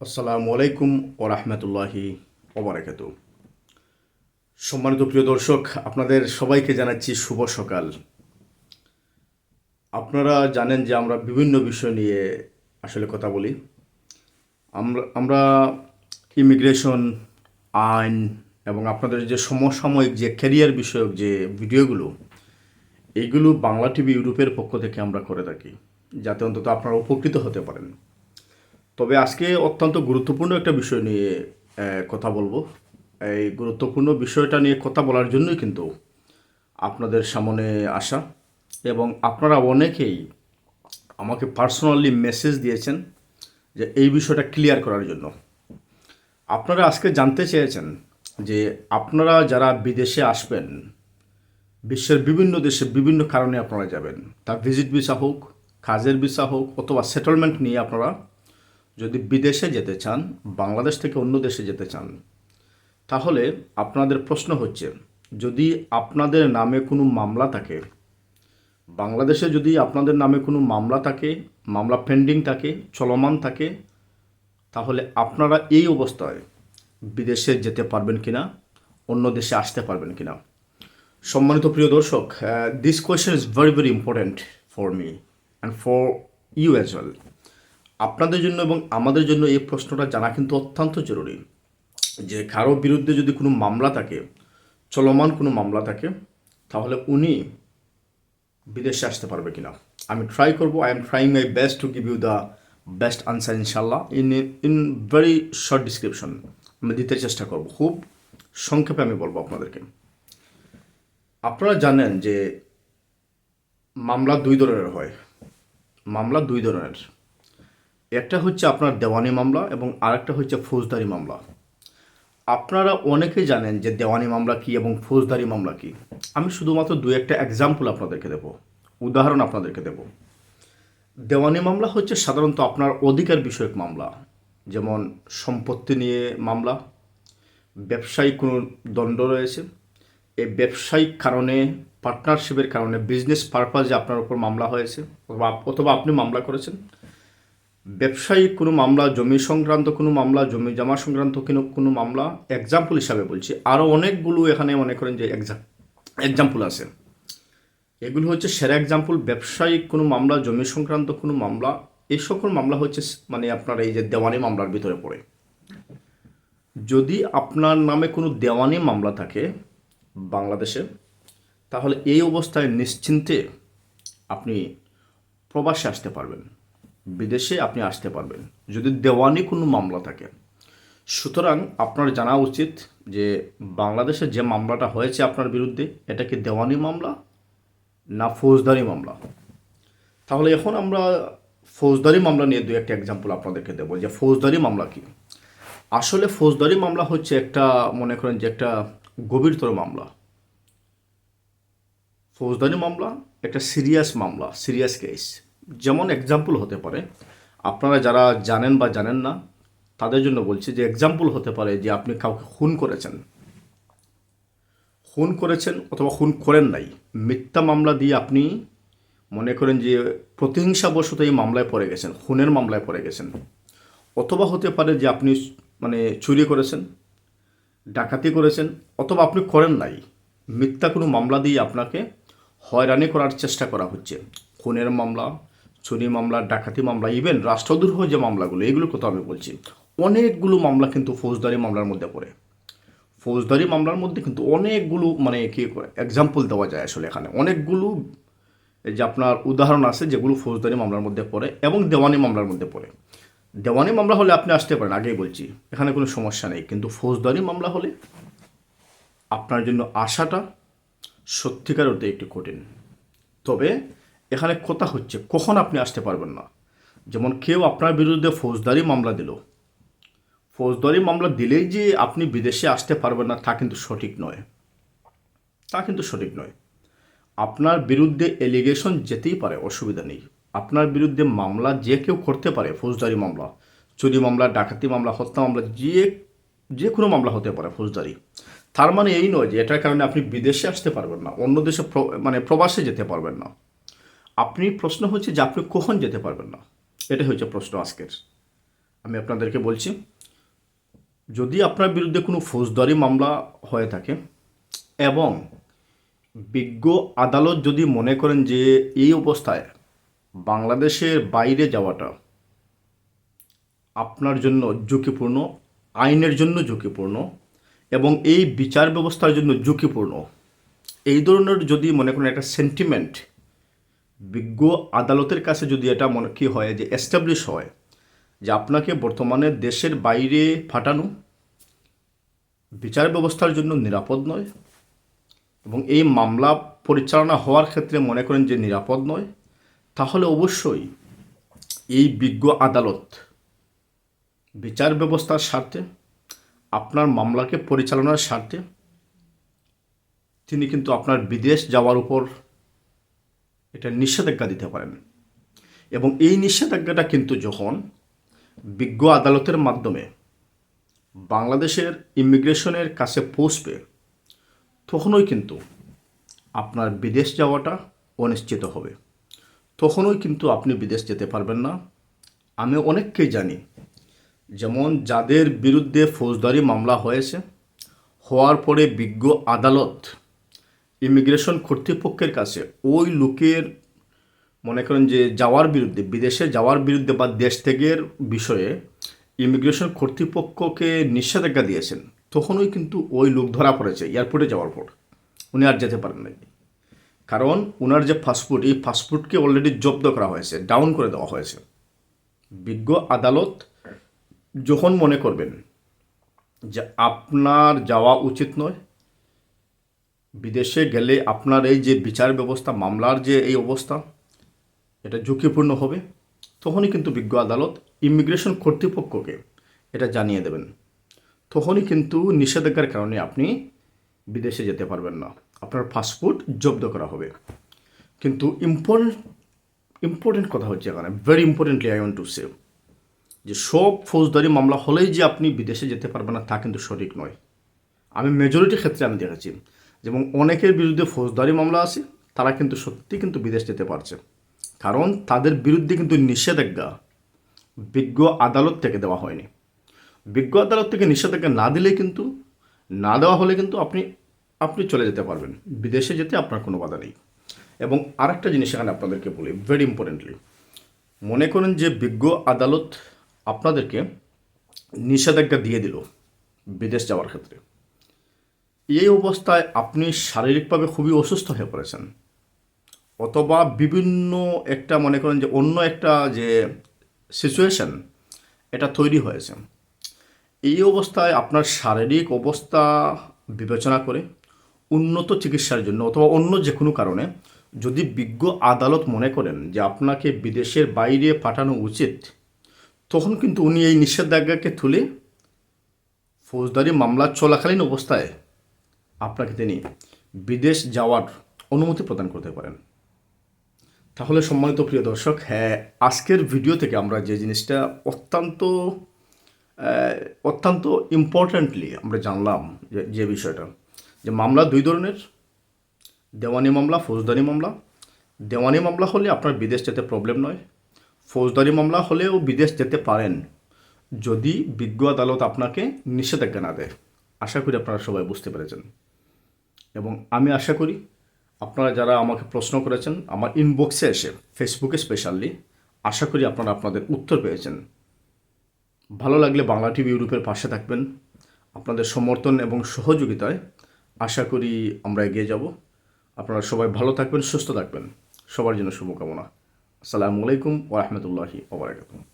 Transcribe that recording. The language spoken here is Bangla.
আসসালামু আলাইকুম ও রহমতুল্লাহি ওবরাকাত সম্মানিত প্রিয় দর্শক, আপনাদের সবাইকে জানাচ্ছি শুভ সকাল। আপনারা জানেন যে আমরা বিভিন্ন বিষয় নিয়ে আসলে কথা বলি। আমরা আমরা ইমিগ্রেশন, আইন এবং আপনাদের যে সমসাময়িক যে ক্যারিয়ার বিষয়ক যে ভিডিওগুলো এইগুলো বাংলা টিভি ইউরোপের পক্ষ থেকে আমরা করে থাকি, যাতে অন্তত আপনারা উপকৃত হতে পারেন। তবে আজকে অত্যন্ত গুরুত্বপূর্ণ একটা বিষয় নিয়ে কথা বলব। এই গুরুত্বপূর্ণ বিষয়টা নিয়ে কথা বলার জন্যই কিন্তু আপনাদের সামনে আসা এবং আপনারা অনেকেই আমাকে পার্সোনালি মেসেজ দিয়েছেন যে এই বিষয়টা ক্লিয়ার করার জন্য। আপনারা আজকে জানতে চেয়েছেন যে আপনারা যারা বিদেশে আসবেন, বিশ্বের বিভিন্ন দেশে বিভিন্ন কারণে আপনারা যাবেন তা ভিজিট ভিসা হোক, কাজের ভিসা হোক অথবা সেটেলমেন্ট নিয়ে আপনারা যদি বিদেশে যেতে চান, বাংলাদেশ থেকে অন্য দেশে যেতে চান, তাহলে আপনাদের প্রশ্ন হচ্ছে, যদি আপনাদের নামে কোনো মামলা থাকে, বাংলাদেশে যদি আপনাদের নামে কোনো মামলা থাকে, মামলা পেন্ডিং থাকে, চলমান থাকে, তাহলে আপনারা এই অবস্থায় বিদেশে যেতে পারবেন কি না অন্য দেশে আসতে পারবেন কি না সম্মানিত প্রিয় দর্শক this question is very very important for me and for you as well আপনাদের জন্য এবং আমাদের জন্য এই প্রশ্নটা জানা কিন্তু অত্যন্ত জরুরি। যে কারও বিরুদ্ধে যদি কোনো মামলা থাকে, চলমান কোনো মামলা থাকে, তাহলে উনি বিদেশে আসতে পারবে কিনা। আমি ট্রাই করব I am trying my best to give you the best answer ইনশাল্লাহ in in very short description আমি দিতে চেষ্টা করব। খুব সংক্ষেপে আমি বলব আপনাদেরকে। আপনারা জানেন যে মামলা দুই ধরনের হয়। মামলা দুই ধরনের। একটা হচ্ছে আপনার দেওয়ানি মামলা এবং আরেকটা হচ্ছে ফৌজদারি মামলা। আপনারা অনেকে জানেন যে দেওয়ানি মামলা কি এবং ফৌজদারি মামলা কি। আমি শুধুমাত্র দু একটা এক্সাম্পল আপনাদেরকে দেব। উদাহরণ আপনাদেরকে দেব। দেওয়ানি মামলা হচ্ছে সাধারণত আপনার অধিকার বিষয়ক মামলা, যেমন সম্পত্তি নিয়ে মামলা ব্যবসায়িক কোনো দণ্ড রয়েছে, এই ব্যবসায়িক কারণে পার্টনারশিপের কারণে বিজনেস পারপাজে আপনার উপর মামলা হয়েছে, অথবা অথবা আপনি মামলা করেছেন। ব্যবসায়িক কোনো মামলা, জমি সংক্রান্ত কোনো মামলা, জমি জমা সংক্রান্ত কোনো কোনো মামলা এক্সাম্পল হিসাবে বলছি। আরও অনেকগুলো এখানে মনে করেন যে এক্সাম্পল আছে। এগুলো হচ্ছে সেরা এক্সাম্পল ব্যবসায়িক কোনো মামলা, জমি সংক্রান্ত কোনো মামলা, এই সকল মামলা হচ্ছে মানে আপনার এই যে দেওয়ানি মামলার ভিতরে পড়ে। যদি আপনার নামে কোনো দেওয়ানি মামলা থাকে বাংলাদেশে, তাহলে এই অবস্থায় নিশ্চিন্তে আপনি প্রবাসে আসতে পারবেন। বিদেশে আপনি আসতে পারবেন, যদি দেওয়ানি কোনো মামলা থাকে। সুতরাং আপনার জানা উচিত যে বাংলাদেশে যে মামলাটা হয়েছে আপনার বিরুদ্ধে, এটা কি দেওয়ানি মামলা না ফৌজদারি মামলা? তাহলে এখন আমরা ফৌজদারি মামলা নিয়ে দু একটা এক্সাম্পল আপনাদেরকে দেবো, যে ফৌজদারি মামলা কি? আসলে ফৌজদারি মামলা হচ্ছে একটা, মনে করেন যে একটা গভীরতর মামলা। ফৌজদারি মামলা, একটা সিরিয়াস মামলা সিরিয়াস কেস যেমন এক্সাম্পল হতে পারে, আপনারা যারা জানেন বা জানেন না, তাদের জন্য বলছি যে এক্সাম্পল হতে পারে যে আপনি কাউকে খুন করেছেন। খুন করেছেন অথবা খুন করেন নাই। মিথ্যা মামলা দিয়ে আপনি মনে করেন যে প্রতিহিংসাবশত এই মামলায় পড়ে গেছেন, খুনের মামলায় পড়ে গেছেন। অথবা হতে পারে যে আপনি মানে চুরি করেছেন, ডাকাতি করেছেন, অথবা আপনি করেন নাই। মিথ্যা কোনো মামলা দিয়ে আপনাকে হয়রানি করার চেষ্টা করা হচ্ছে। খুনের মামলা চুরি মামলা, ডাকাতি মামলা ইভেন রাষ্ট্রদ্রোহ যে মামলাগুলো, এগুলোর কথা আমি বলছি, অনেকগুলো মামলা কিন্তু ফৌজদারি মামলার মধ্যে পড়ে। ফৌজদারি মামলার মধ্যে কিন্তু অনেকগুলো মানে কি এক্সাম্পল দেওয়া যায় আসলে এখানে। অনেকগুলো যে আপনার উদাহরণ আছে যেগুলো ফৌজদারি মামলার মধ্যে পড়ে এবং দেওয়ানি মামলার মধ্যে পড়ে। দেওয়ানি মামলা হলে আপনি আসতে পারেন, আগেই বলছি, এখানে কোনো সমস্যা নেই। কিন্তু ফৌজদারি মামলা হলে আপনার জন্য আসাটা সত্যিকার অর্থে একটু কঠিন। তবে এখানে কথা হচ্ছে, কখন আপনি আসতে পারবেন না। যেমন কেউ আপনার বিরুদ্ধে ফৌজদারি মামলা দিল। ফৌজদারি মামলা দিলেই যে আপনি বিদেশে আসতে পারবেন না, তা কিন্তু সঠিক নয়। তা কিন্তু সঠিক নয়। আপনার বিরুদ্ধে এলিগেশন যেতেই পারে, অসুবিধা নেই। আপনার বিরুদ্ধে মামলা যে কেউ করতে পারে, ফৌজদারি মামলা, চুরি মামলা, ডাকাতি মামলা, হত্যা মামলা, যে যে কোনো মামলা হতে পারে ফৌজদারি। তার মানে এই নয় যে এটার কারণে আপনি বিদেশে আসতে পারবেন না, অন্য দেশে মানে প্রবাসে যেতে পারবেন না। আপনি প্রশ্ন হচ্ছে যে আপনি কখন যেতে পারবেন না। এটাই হচ্ছে প্রশ্ন আজকের। আমি আপনাদেরকে বলছি, যদি আপনার বিরুদ্ধে কোনো ফৌজদারি মামলা হয়ে থাকে এবং বিজ্ঞ আদালত যদি মনে করেন যে এই অবস্থায় বাংলাদেশের বাইরে যাওয়াটা আপনার জন্য ঝুঁকিপূর্ণ, আইনের জন্য ঝুঁকিপূর্ণ এবং এই বিচার ব্যবস্থার জন্য ঝুঁকিপূর্ণ, এই ধরনের যদি মনে করেন একটা সেন্টিমেন্ট বিজ্ঞ আদালতের কাছে যদি এটা মনে কী হয়, যে এস্টাবলিশ হয়, যে আপনাকে বর্তমানে দেশের বাইরে ফাটানো বিচার ব্যবস্থার জন্য নিরাপদ নয় এবং এই মামলা পরিচালনা হওয়ার ক্ষেত্রে মনে করেন যে নিরাপদ নয়, তাহলে অবশ্যই এই বিজ্ঞ আদালত বিচার ব্যবস্থার স্বার্থে, আপনার মামলাকে পরিচালনার স্বার্থে, তিনি কিন্তু আপনার বিদেশ যাওয়ার উপর এটা নিষেধাজ্ঞা দিতে পারেন। এবং এই নিষেধাজ্ঞাটা কিন্তু যখন বিজ্ঞ আদালতের মাধ্যমে বাংলাদেশের ইমিগ্রেশনের কাছে পৌঁছবে, তখনই কিন্তু আপনার বিদেশ যাওয়াটা অনিশ্চিত হবে। তখনই কিন্তু আপনি বিদেশ যেতে পারবেন না। আমি অনেককেই জানি, যেমন যাদের বিরুদ্ধে ফৌজদারি মামলা হয়েছে, হওয়ার পরে বিজ্ঞ আদালত ইমিগ্রেশন কর্তৃপক্ষের কাছে ওই লোকের মনে করেন যে যাওয়ার বিরুদ্ধে, বিদেশে যাওয়ার বিরুদ্ধে বা দেশ ত্যাগের বিষয়ে ইমিগ্রেশন কর্তৃপক্ষকে নিষেধাজ্ঞা দিয়েছেন, তখনই কিন্তু ওই লোক ধরা পড়েছে এয়ারপোর্টে যাওয়ার পর। উনি আর যেতে পারেন নাই। কারণ ওনার যে ফাস্টফুড এই ফাস্টফুডকে অলরেডি জব্দ করা হয়েছে ডাউন করে দেওয়া হয়েছে। বিজ্ঞ আদালত যখন মনে করবেন যে আপনার যাওয়া উচিত নয় বিদেশে গেলে আপনার এই যে বিচার ব্যবস্থা, মামলার যে এই অবস্থা, এটা ঝুঁকিপূর্ণ হবে, তখনই কিন্তু বিজ্ঞ আদালত ইমিগ্রেশন কর্তৃপক্ষকে এটা জানিয়ে দেবেন। তখনই কিন্তু নিষেধাজ্ঞার কারণে আপনি বিদেশে যেতে পারবেন না। আপনার পাসপোর্ট জব্দ করা হবে। কিন্তু ইম্পর্টেন্ট ইম্পর্টেন্ট কথা হচ্ছে এখানে very importantly I want to save যে সব ফৌজদারি মামলা হলেই যে আপনি বিদেশে যেতে পারবেন না, তা কিন্তু সঠিক নয়। আমি মেজরিটি ক্ষেত্রে আমি দেখেছি যেমন অনেকের বিরুদ্ধে ফৌজদারি মামলা আছে, তারা কিন্তু সত্যি কিন্তু বিদেশ যেতে পারছে। কারণ তাদের বিরুদ্ধে কিন্তু নিষেধাজ্ঞা বিজ্ঞ আদালত থেকে দেওয়া হয়নি। বিজ্ঞ আদালত থেকে নিষেধাজ্ঞা না দিলে কিন্তু, না দেওয়া হলে কিন্তু আপনি আপনি চলে যেতে পারবেন। বিদেশে যেতে আপনার কোনো বাধা নেই। এবং আরেকটা জিনিস এখানে আপনাদেরকে বলি ভেরি ইম্পর্টেন্টলি মনে করেন যে বিজ্ঞ আদালত আপনাদেরকে নিষেধাজ্ঞা দিয়ে দিল বিদেশ যাওয়ার ক্ষেত্রে। এই অবস্থায় আপনি শারীরিকভাবে খুবই অসুস্থ হয়ে পড়েছেন। অথবা বিভিন্ন একটা মনে করেন যে অন্য একটা যে সিচুয়েশন এটা তৈরি হয়েছে। এই অবস্থায় আপনার শারীরিক অবস্থা বিবেচনা করে উন্নত চিকিৎসার জন্য অথবা অন্য যে কোনো কারণে যদি বিজ্ঞ আদালত মনে করেন যে আপনাকে বিদেশের বাইরে পাঠানো উচিত, তখন কিন্তু উনি এই নিষেধাজ্ঞাকে তুলে ফৌজদারি মামলা চলাকালীন অবস্থায় আপনাকে তিনি বিদেশ যাওয়ার অনুমতি প্রদান করতে পারেন। তাহলে সম্মানিত প্রিয় দর্শক হ্যাঁ আজকের ভিডিও থেকে আমরা যে জিনিসটা অত্যন্ত অত্যন্ত ইম্পর্ট্যান্টলি আমরা জানলাম যে যে বিষয়টা। যে মামলা দুই ধরনের, দেওয়ানি মামলা, ফৌজদারি মামলা। দেওয়ানি মামলা হলে আপনার বিদেশ যেতে প্রবলেম নয়। ফৌজদারি মামলা হলেও বিদেশ যেতে পারেন যদি বিজ্ঞ আদালত আপনাকে নিষেধাজ্ঞা না দেয়। আশা করি আপনারা সবাই বুঝতে পেরেছেন। এবং আমি আশা করি আপনারা যারা আমাকে প্রশ্ন করেছেন আমার ইনবক্সে এসে ফেসবুকে স্পেশালি আশা করি আপনারা আপনাদের উত্তর পেয়েছেন। ভালো লাগলে বাংলা টিভি ইউরোপের পাশে থাকবেন। আপনাদের সমর্থন এবং সহযোগিতায় আশা করি আমরা এগিয়ে যাব। আপনারা সবাই ভালো থাকবেন, সুস্থ থাকবেন। সবার জন্য শুভকামনা। আসসালামু আলাইকুম ওরহমতুল্লাহি ওবরাকাতুহ